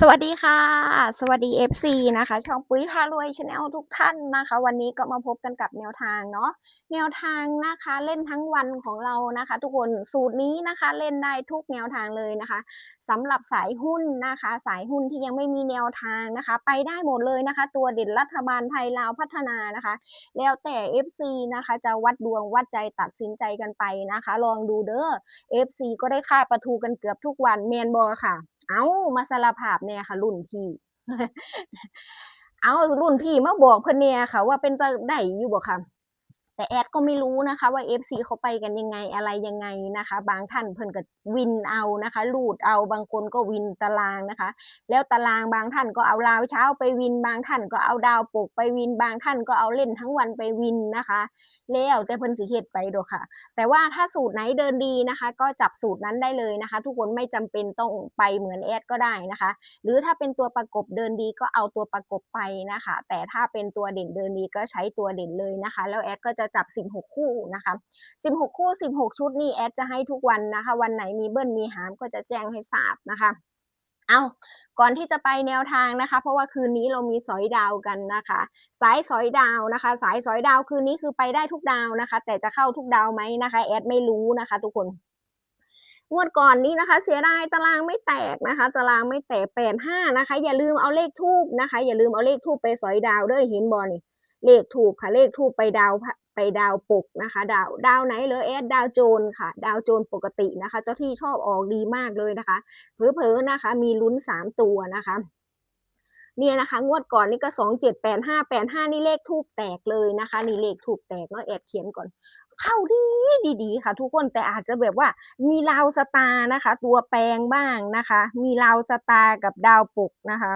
สวัสดีค่ะ สวัสดี FC นะคะ ช่องปุ๋ยพารวยชาแนลทุกท่านนะคะ วันนี้ก็มาพบกันกับแนวทางเนาะแนวทางนะคะเล่นทั้งวันของเรานะคะ ทุกคนสูตรนี้นะคะเล่นได้ทุกแนวทางเลยนะคะสำหรับสายหุ้นนะคะ สายหุ้นที่ยังไม่มีแนวทางนะคะ ไปได้หมดเลยนะคะ ตัวเด่นรัฐบาลไทยลาวพัฒนานะคะ แล้วแต่ FC นะคะ จะวัดดวงวัดใจตัดสินใจกันไปนะคะ ลองดูเด้อ FC ก็ได้ค่าประทูกันเกือบทุกวันเมนบอค่ะ เอามาสารภาพเนี่ยค่ะ รุ่นพี่เอารุ่นพี่มาบอกเพิ่นเนี่ยค่ะ ว่าเป็นตาได้อยู่บ่ค่ะ แต่แอดก็ไม่รู้นะคะว่า FC เขาไปกันยังไงอะไรยังไงนะคะ บางท่านเพิ่นก็วินเอานะคะลูดเอาบางคนก็วินตารางนะคะ แล้วตารางบางท่านก็เอาราวเช้าไปวินบางท่านก็เอาดาวปกไปวินบางท่านก็เอาเล่นทั้งวันไปวินนะคะ แล้วแต่เพิ่นสิเฮ็ดไปดอกค่ะ แต่ว่าถ้าสูตรไหนเดินดีนะคะ ก็จับสูตรนั้นได้เลยนะคะ ทุกคนไม่จำเป็นต้องไปเหมือนแอดก็ได้นะคะ หรือถ้าเป็นตัวประกบเดินดีก็เอาตัวประกบไปนะคะ แต่ถ้าเป็นตัวเด่นเดินดีก็ใช้ตัวเด่นเลยนะคะ แล้วแอดก็จะจับ 16 คู่นะคะ 16 คู่ 16 ชุดนี่แอดจะให้ทุกวันนะคะ วันไหนมีเบิ้ลมีหามก็จะแจ้งให้ทราบนะคะเอาก่อนที่จะไปแนวทางนะคะ เพราะว่าคืนนี้เรามีสอยดาวกันนะคะ สายสอยดาวนะคะ สายสอยดาวคืนนี้คือไปได้ทุกดาวนะคะ แต่จะเข้าทุกดาวไหมนะคะแอดไม่รู้นะคะ ทุกคนงวดก่อนนี้นะคะ เสียดายตารางไม่แตกนะคะ ตารางไม่แตกแปดห้านะคะ อย่าลืมเอาเลขทูบนะคะ อย่าลืมเอาเลขทูบไปสอยดาวด้อเห็นบอนี่เลขถูกค่ะเลขทูบไปดาว ไปดาวปกนะคะ ดาวดาวไหนเลยแอดดาวโจนค่ะ ดาวโจนปกตินะคะ เจ้าที่ชอบออกดีมากเลยนะคะเผลอๆนะคะ มีลุ้นสามตัวนะคะเนี่ยนะคะงวดก่อนนี่ก็สองเจ็ดแปดห้าแปดห้านี่เลขทูบแตกเลยนะคะ นี่เลขทูบแตกเนาะแอบเขียนก่อน เข้าดีดีๆค่ะ ทุกคนแต่อาจจะแบบว่ามีราวสตาร์นะคะ ตัวแปลงบ้างนะคะ มีราวสตาร์กับดาวปกนะคะ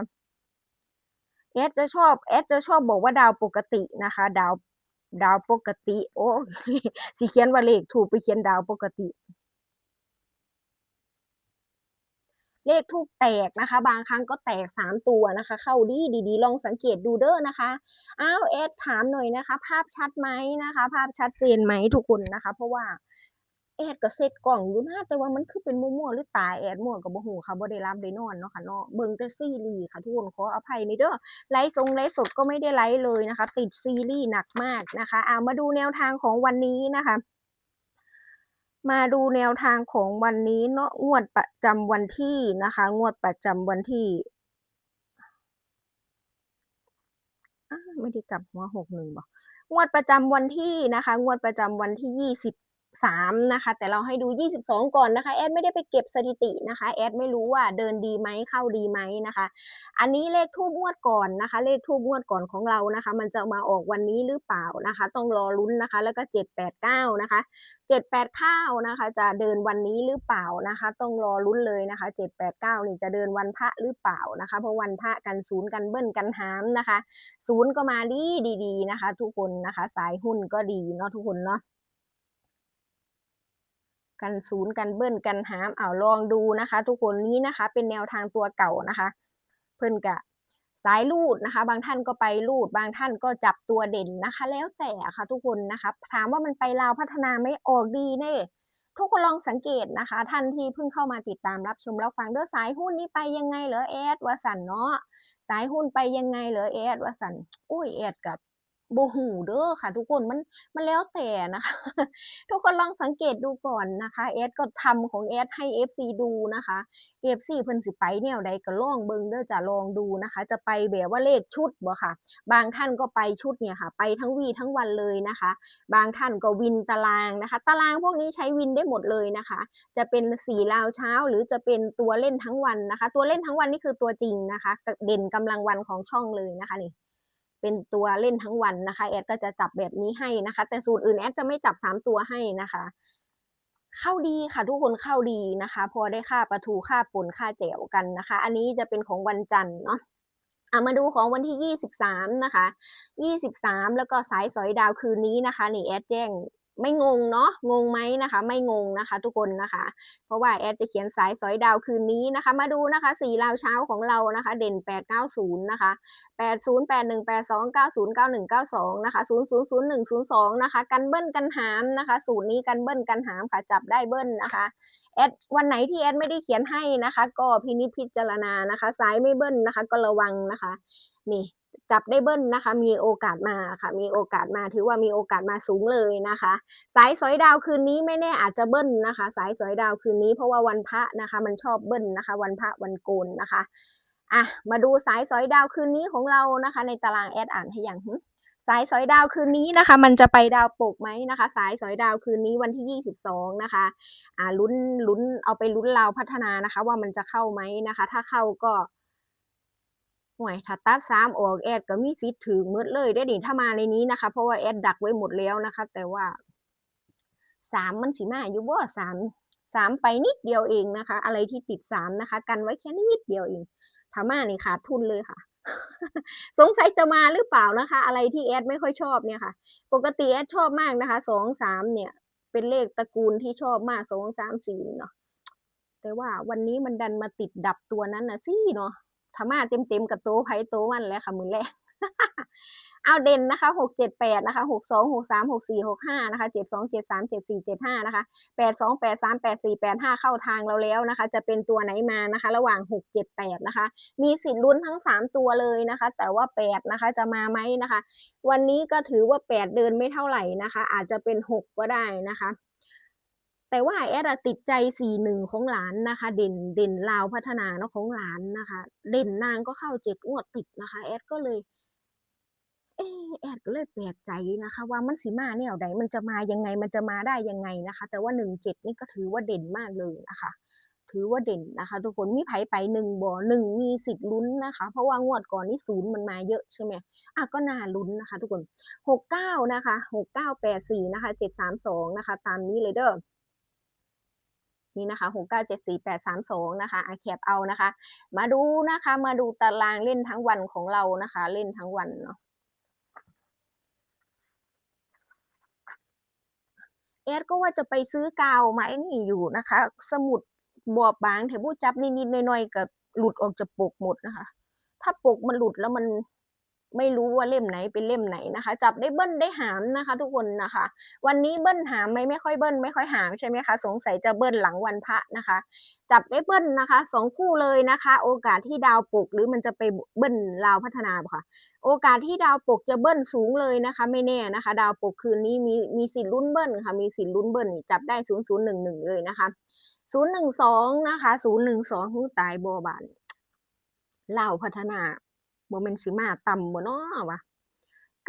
แอดจะชอบแอดจะชอบบอกว่าดาวปกตินะคะ ดาว ดาวปกติ โอ้สิเขียนว่าเลขถูกไปเขียนดาวปกติ เลขทูกแตกนะคะ บางครั้งก็แตกสามตัวนะคะ เข้าดีดีๆลองสังเกตดูเด้อนะคะอ้าวเอสถามหน่อยนะคะ ภาพชัดไหมนะคะ ภาพชัดเจนไหมทุกคนนะคะ เพราะว่า แอดก็เซตกล่องอยู่นะแต่ว่ามันคือเป็นมั่วๆหรือตาแอดมั่วกับบ่ฮู้ค่ะบ่ได้รับได้นอนเนาะค่ะเนาะเบิ่งแต่ซีรีส์ค่ะทุกคนขออภัยในเด้อไลฟ์ทรงไลฟ์สดก็ไม่ได้ไลฟ์เลยนะคะ ติดซีรีส์หนักมากนะคะเอามาดูแนวทางของวันนี้นะคะมาดูแนวทางของวันนี้เนาะงวดประจำวันที่นะคะ งวดประจำวันที่ไม่ได้กลับหัวหกหนึ่งบอกงวดประจำวันที่นะคะ งวดประจำวันที่ยี่สิบ สามนะคะ แต่เราให้ดูยี่สิบสองก่อนนะคะ แอดไม่ได้ไปเก็บสถิตินะคะ แอดไม่รู้ว่าเดินดีไหมเข้าดีไหมนะคะ อันนี้เลขทูบงวดก่อนนะคะ เลขทูบงวดก่อนของเรานะคะ มันจะมาออกวันนี้หรือเปล่านะคะ ต้องรอลุ้นนะคะ แล้วก็เจ็ดแปดเก้านะคะเจ็ดแปดเก้านะคะ จะเดินวันนี้หรือเปล่านะคะ ต้องรอลุ้นเลยนะคะเจ็ดแปดเก้านี่จะเดินวันพระหรือเปล่านะคะ เพราะวันพระกันศูนย์กันเบิ้ลกันหามนะคะ ศูนย์ก็มาดีดีๆนะคะ ทุกคนนะคะ สายหุ้นก็ดีเนาะทุกคนเนาะ กันศูนย์กันเบิ้ลกันหามเอาลองดูนะคะ ทุกคนนี้นะคะ เป็นแนวทางตัวเก่านะคะ เพิ่นกะสายลูดนะคะ บางท่านก็ไปลูด บางท่านก็จับตัวเด่นนะคะ แล้วแต่ค่ะทุกคนนะคะถามว่ามันไปลาวพัฒนาไม่ออกดีเน่ทุกคนลองสังเกตนะคะ ท่านที่เพิ่งเข้ามาติดตามรับชมรับฟังเด้อสายหุ้นนี่ไปยังไงเหรอแอดวสันเนาะสายหุ้นไปยังไงเหรอแอดวสันอุ้ยแอดกับ โบหูเด้อค่ะ ทุกคนมันมันแล้วแต่นะคะ ทุกคนลองสังเกตดูก่อนนะคะแอดก็ทำของแอดให้ FC ดูนะคะ FC เพิ่นสิไปแนวใดก็ลองเบิ่งเด้อจะลองดูนะคะ จะไปแบบว่าเลขชุดบ่ค่ะ บางท่านก็ไปชุดเนี่ยค่ะ ไปทั้งวีทั้งวันเลยนะคะ บางท่านก็วินตารางนะคะ ตารางพวกนี้ใช้วินได้หมดเลยนะคะ จะเป็นสีลาวเช้าหรือจะเป็นตัวเล่นทั้งวันนะคะ ตัวเล่นทั้งวันนี่คือตัวจริงนะคะ เด่นกำลังวันของช่องเลยนะคะนี่ เป็นตัวเล่นทั้งวันนะคะ แอดก็จะจับแบบนี้ให้นะคะ แต่สูตรอื่นแอดจะไม่จับสามตัวให้นะคะ เข้าดีค่ะทุกคนเข้าดีนะคะ พอได้ค่าปลาทูค่าป่นค่าแจ่วกันนะคะ อันนี้จะเป็นของวันจันทร์เนาะเอามาดูของวันที่ 23 นะคะ 23 แล้วก็สายสอยดาวคืนนี้นะคะ นี่แอดแจ้ง ไม่งงเนาะงงไหมนะคะ ไม่งงนะคะ ทุกคนนะคะ เพราะว่าแอดจะเขียนสายสอยดาวคืนนี้นะคะ มาดูนะคะสีราวเช้าของเรานะคะ เด่น 890 นะคะ 80 81 82 90 91 92 นะคะ 00 01 02 นะคะ กันเบิ้ลกันหามนะคะ สูตรนี้กันเบิ้ลกันหามค่ะจับได้เบิ้ลนะคะแอดวันไหนที่แอดไม่ได้เขียนให้นะคะ ก็พินิจพิจารณานะคะ สายไม่เบิ้ลนะคะ ก็ระวังนะคะ นี่ จับได้เบิ้ลนะคะ มีโอกาสมาค่ะ มีโอกาสมาถือว่ามีโอกาสมาสูงเลยนะคะ สายสอยดาวคืนนี้ไม่แน่อาจจะเบิ้ลนะคะ สายสอยดาวคืนนี้เพราะว่าวันพระนะคะ มันชอบเบิ้ลนะคะ วันพระวันโกนนะคะอะมาดูสายสอยดาวคืนนี้ของเรานะคะ ในตารางแอดอ่านให้อย่างสายสอยดาวคืนนี้นะคะ มันจะไปดาวปกไหมนะคะ สายสอยดาวคืนนี้วันที่ 22 นะคะอ่าลุ้นลุ้นเอาไปลุ้นเราพัฒนานะคะ ว่ามันจะเข้าไหมนะคะ ถ้าเข้าก็ ห่วยถ้าตัดสามออกแอดก็มีสิทธิ์ถึงมืดเลยได้ดิถ้ามาในนี้นะคะ เพราะว่าแอดดักไว้หมดแล้วนะคะ แต่ว่าสามมันสิมาอยู่บ่สามสามไปนิดเดียวเองนะคะ อะไรที่ติดสามนะคะ กันไว้แค่นิดเดียวเองถ้ามานี่ขาดทุนเลยค่ะ สงสัยจะมาหรือเปล่านะคะ อะไรที่แอดไม่ค่อยชอบเนี่ยค่ะ ปกติแอดชอบมากนะคะสองสามเนี่ย เป็นเลขตระกูลที่ชอบมากสองสามสี่เนาะแต่ว่าวันนี้มันดันมาติดดับตัวนั้นนะสิเนาะ ธรรมาเต็มเต็มๆกับโตไผโตมันแล้วค่ะมือแรกเอาเด่นนะคะหกเจ็ดแปดนะคะหกสองหกสามหกสี่หกห้านะคะเจ็ดสองเจ็ดสามเจ็ดสี่เจ็ดห้านะคะแปดสองแปดสามแปดสี่แปดห้าเข้าทางเราแล้วนะคะ จะเป็นตัวไหนมานะคะ ระหว่างหกเจ็ดแปดนะคะ มีสิทธิ์ลุ้นทั้งสามตัวเลยนะคะ แต่ว่าแปดนะคะจะมาไหมนะคะ วันนี้ก็ถือว่าแปดเดินไม่เท่าไหร่นะคะ อาจจะเป็นหกก็ได้นะคะ แต่ว่าแอดติดใจสี่หนึ่งของหลานนะคะ เด่นเด่นลาวพัฒนาเนาะของหลานนะคะ เด่นนางก็เข้าเจ็ดงวดติดนะคะ แอดก็เลย เออแอดก็เลยแปลกใจนะคะ ว่ามันสิมาแนวใดมันจะมายังไงมันจะมาได้ยังไงนะคะ แต่ว่าหนึ่งเจ็ดนี่ก็ถือว่าเด่นมากเลยนะคะถือว่าเด่นนะคะ ทุกคนมีไผไปหนึ่งบ่อหนึ่งมีสิทธิ์ลุ้นนะคะ เพราะว่างวดก่อนนี่ศูนย์มันมาเยอะใช่ไหมอะก็น่าลุ้นนะคะ ทุกคนหกเก้านะคะหกเก้าแปดสี่นะคะเจ็ดสามสองนะคะ ตามนี้เลยเด้อ นี่นะคะหกเก้าเจ็ดสี่แปดสามสองนะคะอาแคปเอานะคะ มาดูนะคะมาดูตารางเล่นทั้งวันของเรานะคะ เล่นทั้งวันเนาะแอดก็ว่าจะไปซื้อกาวมาไอ้นี่อยู่นะคะ สมุดบอบบางเถอะผู้จับนิดๆหน่อยๆกับหลุดออกจากปกหมดนะคะ ถ้าปกมันหลุดแล้วมัน ไม่รู้ว่าเล่มไหนเป็นเล่มไหนนะคะ จับได้เบิ้ลได้หามนะคะ ทุกคนนะคะ วันนี้เบิ้ลหามไหมไม่ค่อยเบิ้ลไม่ค่อยหามใช่ไหมคะสงสัยจะเบิ้ลหลังวันพระนะคะ จับได้เบิ้ลนะคะสองคู่เลยนะคะ โอกาสที่ดาวปกหรือมันจะไปเบิ้ลลาวพัฒนาบ่ค่ะ โอกาสที่ดาวปกจะเบิ้ลสูงเลยนะคะ ไม่แน่นะคะ ดาวปกคืนนี้มีมีสิทธิ์ลุ้นเบิ้ลค่ะมีสิทธิ์ลุ้นเบิ้ลจับได้ศูนย์ศูนย์หนึ่งหนึ่งเลยนะคะศูนย์หนึ่งสองนะคะศูนย์หนึ่งสองตายบอบานลาวพัฒนา โมเมนสิมาต่ำบ่เนาะวะ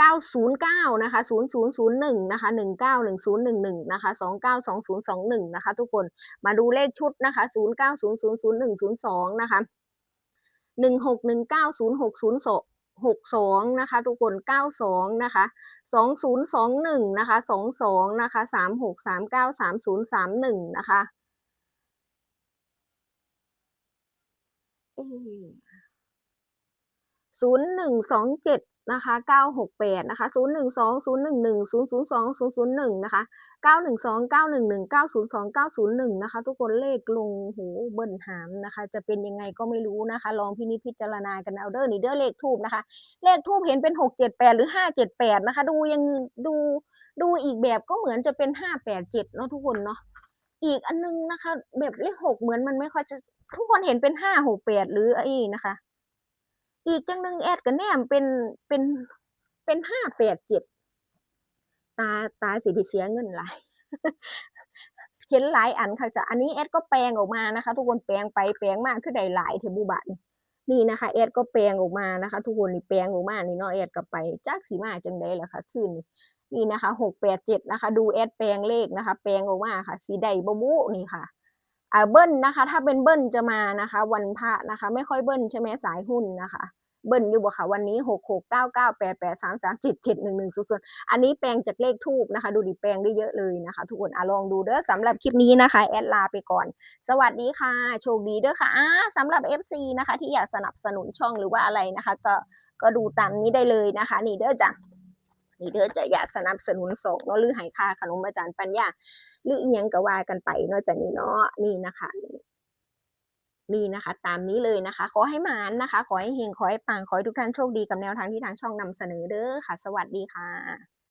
909 นะคะ 0001 นะคะ 191011 นะคะ 292021 นะคะ ทุกคน มาดูเลขชุดนะคะ 09000102 นะคะ 16190602 62 นะคะ ทุกคน 92 นะคะ 2021 นะคะ 22 นะคะ 3639 3031 นะคะ เอ๊ะศูนย์หนึ่งสองเจ็ดนะคะเก้าหกแปดนะคะศูนย์หนึ่งสองศูนย์หนึ่งหนึ่งศูนย์ศูนย์สองศูนย์ศูนย์หนึ่งนะคะเก้าหนึ่งสองเก้าหนึ่งหนึ่งเก้าศูนย์สองเก้าศูนย์หนึ่งนะคะ ทุกคนเลขลงหูเบิ้ลหามนะคะ จะเป็นยังไงก็ไม่รู้นะคะ ลองพินิจพิจารณากันเอาเด้อนี่เด้อเลขทูบนะคะ เลขทูบเห็นเป็นหกเจ็ดแปดหรือห้าเจ็ดแปดนะคะ ดูยังดูดูอีกแบบก็เหมือนจะเป็นห้าแปดเจ็ดเนาะทุกคนเนาะอีกอันนึงนะคะ แบบเลขหกเหมือนมันไม่ค่อยจะทุกคนเห็นเป็นห้าหกแปดหรือไอ้นะคะ อีกจังหนึ่งแอดกับแนมเป็นเป็นเป็นห้าแปดเจ็ดตาตาสิที่เสียเงินหลายเห็นหลายอันค่ะจะอันนี้แอดก็แปลงออกมานะคะ ทุกคนแปลงไปแปลงมากคือได้หลายเทบุบัตนี่นะคะแอดก็แปลงออกมานะคะ ทุกคนนี่แปลงออกมานี่เนาะแอดก็ไปจักสีมาจังได้ละค่ะคืนนี้นี่นะคะหกแปดเจ็ดนะคะ ดูแอดแปลงเลขนะคะ แปลงออกมาค่ะ สีใดบบุนี่ค่ะ เบิ้ลนะคะ ถ้าเป็นเบิ้ลจะมานะคะ วันพระนะคะ ไม่ค่อยเบิ้ลใช่ไหมสายหุ้นนะคะ เบิ้ลอยู่บ่ค่ะวันนี้หกหกเก้าเก้าแปดแปดสามสามเจ็ดเจ็ดหนึ่งหนึ่งศูนย์อันนี้แปลงจากเลขทูบนะคะ ดูดิแปลงได้เยอะเลยนะคะ ทุกคนอะลองดูเด้อสำหรับคลิปนี้นะคะ แอดลาไปก่อน สวัสดีค่ะโชคดีเด้อค่ะอ่าสำหรับ FC นะคะ ที่อยากสนับสนุนช่องหรือว่าอะไรนะคะ ก็ก็ดูตามนี้ได้เลยนะคะ นี่เด้อจ้ะ นี่เด้อจะอยากสนับสนุนส่งเนาะหรือให้ค่าขนมอาจารย์ปัญญาหรือเอียงก็ว่ากันไปเนาะจ้ะนี่เนาะนี่นะคะนี่นะคะ ตามนี้เลยนะคะ ขอให้หมานนะคะ ขอให้เฮงขอให้ปังขอให้ทุกท่านโชคดีกับแนวทางที่ทางช่องนำเสนอเด้อค่ะ สวัสดีค่ะ